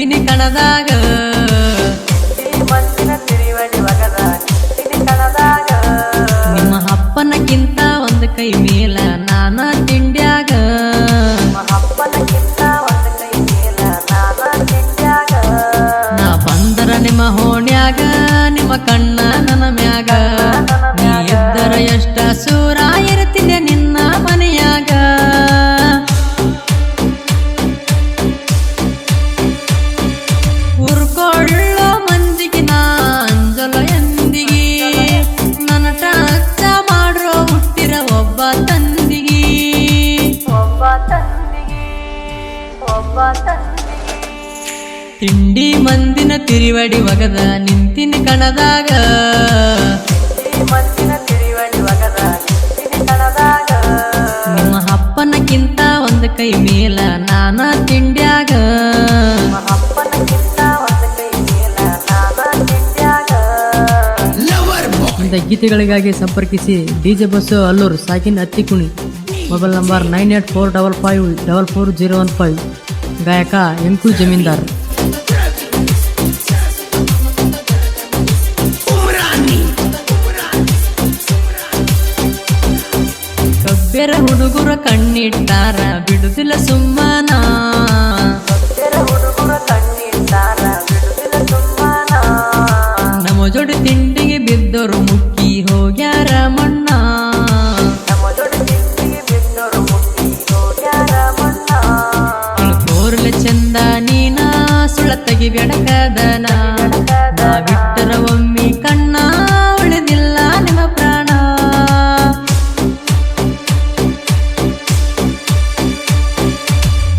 ಒಗದ ಕಣದಾಗ. ನಿಮ್ಮ ಅಪ್ಪನಕ್ಕಿಂತ ಒಂದು ಕೈ ಮೇಲ ನಾನ ತಿಂಡ್ಯಾಗ. ನಿಮ್ಮ ಅಪ್ಪನಕ್ಕಿಂತ ಒಂದು ಕೈ ಮೇಲ ನಾನ ತಿಂಡ್ಯಾಗ. ನಾ ಬಂದರ ನಿಮ್ಮ ಹೋಣ್ಯಾಗ ನಿಮ್ಮ ಕಣ್ಣ ನನ್ನ ಮ್ಯಾಗ. ನೀ ಇದ್ದರ ಎಷ್ಟ ಸೂರ ತಿಂಡಿ ಮಂದಿನ ತಿರಿವಡಿ ಒಗದ ನಿಂತಿನ ಕಣದಾಗ. ನಿಮ್ಮ ಅಪ್ಪನಕ್ಕಿಂತ ಒಂದು ಕೈ ಮೇಲ ನಾನಾ ತಿಂಡ್ಯಾಗ. ಗೀತೆಗಳಿಗಾಗಿ ಸಂಪರ್ಕಿಸಿ ಡಿಜೆ ಬಸ್ಸು ಅಲ್ಲೂರು ಸಾಕಿನ ಅತ್ತಿಕುಣಿ. Mobile number nine eight four double five double four zero one five. ಗಾಯಕ ಎಂಕು ಜಮೀನ್ದಾರ್ ಕಬ್ಬೆರ ಹುಡುಗರ ಕಣ್ಣಿಟ್ಟಾರ ಬಿಡುದಿಲ್ಲ ಸುಮ್ಮನ ಸುಳ ತೆಗಿ ಬೆಡಕದನ ಬಿಟ್ಟರ ಒಮ್ಮೆ ಕಣ್ಣ ಉಳಿದಿಲ್ಲ ನಿಮ್ಮ ಪ್ರಾಣ.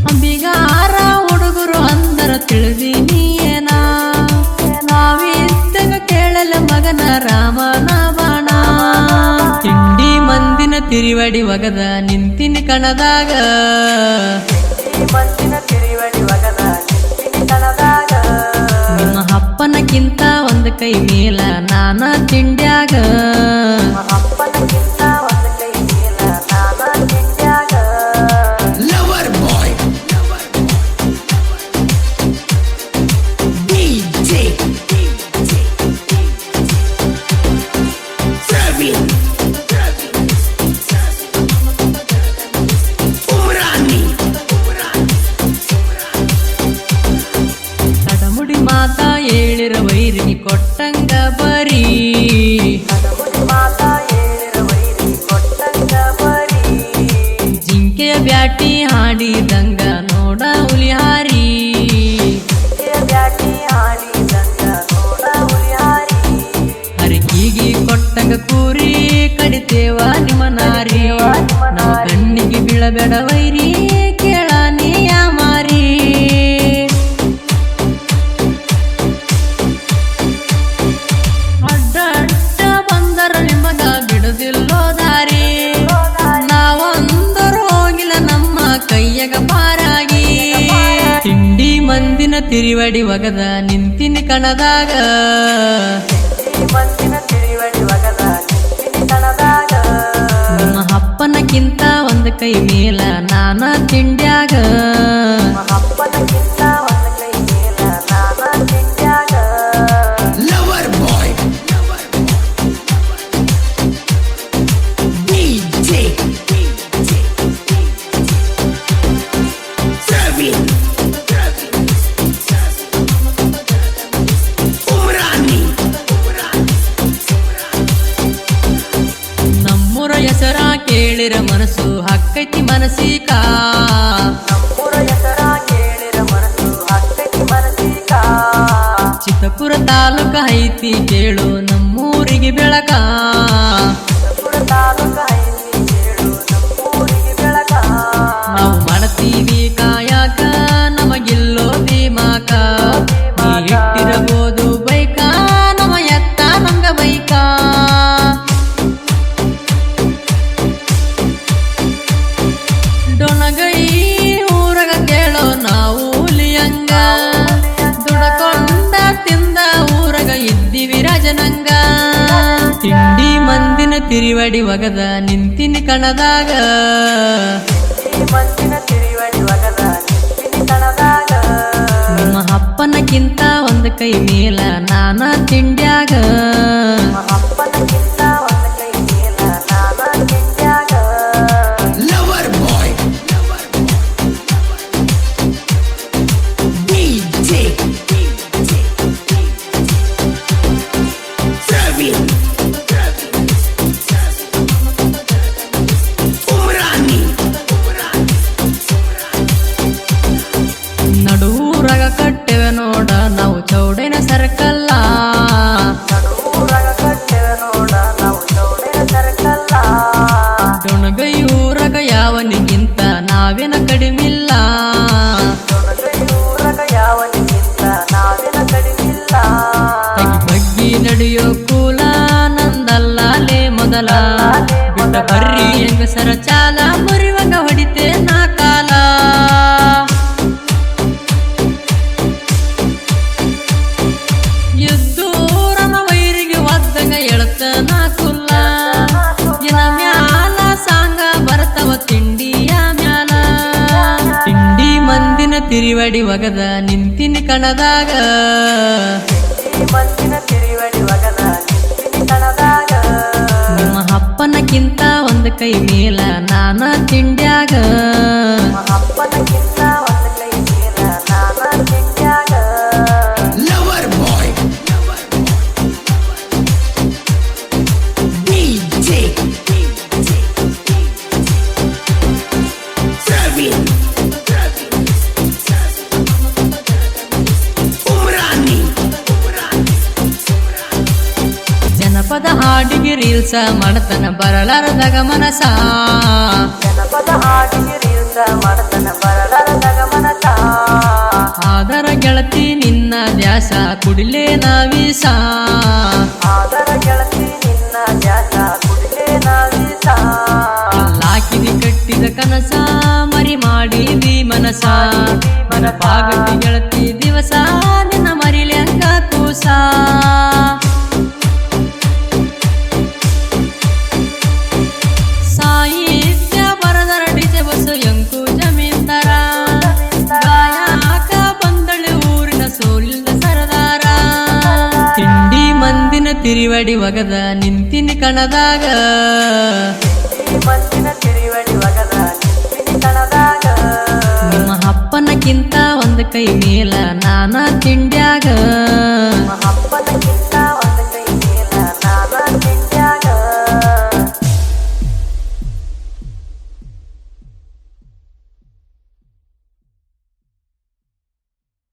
ಅಂಬಿಗಾರ ಹುಡುಗರು ಅಂದರ ತಿಳಿದಿ ನೀಯೇನ. ನಾವಿದ್ದಾಗ ಕೇಳಲ ಮಗನ ರಾಮನ ಬಾಣ ತಿಂಡಿ ಮಂದಿನ ತಿರಿವಡಿ ಒಗದ ನಿಂತಿನ ಕಣದಾಗ. ಕೈ ಮೇಲ ನಾನ ತಿಂಡ್ಯಾಗ ನಿಮ್ಮ ಅಪ್ಪನಕ್ಕಿಂತ ಒಂದು ಹಾಡಿದಂಗ ನೋಡ ಹುಲಿಹಾರಿ. ಹರಕಿಗಿ ಕೊಟ್ಟಂಗ ಕೂರಿ ಕಡಿತೇವ ನಿಮ್ಮ ನಾರಿ. ನಮ್ಮ ಕಣ್ಣಿಗೆ ಬೀಳಬೇಡ ತಿರಿವಡಿ ಒಗದ ನಿಂತಿನ ಕಣದಾಗ. ನಮ್ಮ ಅಪ್ಪನಕ್ಕಿಂತ ಒಂದು ಕೈ ಮೇಲ ನಾನ ತಿಂಡ್ಯಾಗ. ಕೇಳಿರ ಮನಸ್ಸು ಹಕ್ಕೈತಿ ಮನಸಿಕ. ಚಿತ್ತಪುರ ತಾಲೂಕ ಐತಿ ಕೇಳು ನಮ್ಮೂರಿಗೆ ಬೆಳಕ. ಚಿತ್ರಪುರ ತಾಲೂಕ ಐತಿ ಕೇಳು ನಮ್ಮೂರಿಗೆ ಬೆಳಕ. ನಾವು ಮಾಡ್ತೀವಿ ತಿಂಡಿ ಮಂದಿನ ತಿರಿವಡಿ ಒಗದ ನಿಂತಿನ ಕಣದಾಗ. ನಿಮ್ಮ ಅಪ್ಪನಕ್ಕಿಂತ ಒಂದು ಕೈ ಮೇಲ ನಾನಾ ತಿಂಡ್ಯಾಗ. ನಾವೇನ ಕಡಿಮಿಲ್ಲ. ಬಗ್ಗಿ ನಡೆಯೋ ಕೂಲ ನಂದಲ್ಲೇ ಮೊದಲ. ಬಿಟ್ಟ ಬರ್ರಿ ಹೆಂಗಸರ ಚಾಲ. ತಿರಿವಡಿ ಒಗದ ನಿಂತಿನ ಕಣದಾಗ. ನಿಮ್ಮ ಅಪ್ಪನಕ್ಕಿಂತ ಒಂದು ಕೈ ಮೇಲ ನಾನ ತಿಂಡ್ಯಾಗ. ನಿಮ್ಮ ರೀಲ್ಸ ಮಾಡತನ ಬರಲಾರದಾಗ ಮನಸ ಜನಪದ ಹಾಡಿಗೆ ರೀಲ್ಸ ಮಾಡತನ ಬರಲಾರದಾಗ ಮನಸ ಆದರ ಗೆಳತಿ ನಿನ್ನ ದ್ಯಾಸ ಕುಡಿಲೇ ನಾವೀಸ? ಆದರ ಗೆಳತಿ ನಿನ್ನ ದ್ಯಾಸ ಕುಡಿಲೇ ನಾವೀಸ? ಲಾಕಿನಿ ಕಟ್ಟಿದ ಕನಸ ಮರಿ ಮಾಡಿದಿ ಮನಸ ಮನಪಾಗಟ್ಟಿ ಗೆಳತಿ ದಿವಸ ನಿನ್ನ ಮರಿಲೆ ಅಂಗ ಕೂಸ? ತಿರುವಡಿ ಒಗದ ನಿಂತಿನಿ ಕಣದಾಗ. ನಿಮ್ಮ ಅಪ್ಪನಕ್ಕಿಂತ ಒಂದು ಕೈ ಮೇಲ ನಾನಾ ತಿಂಡ್ಯಾಗ.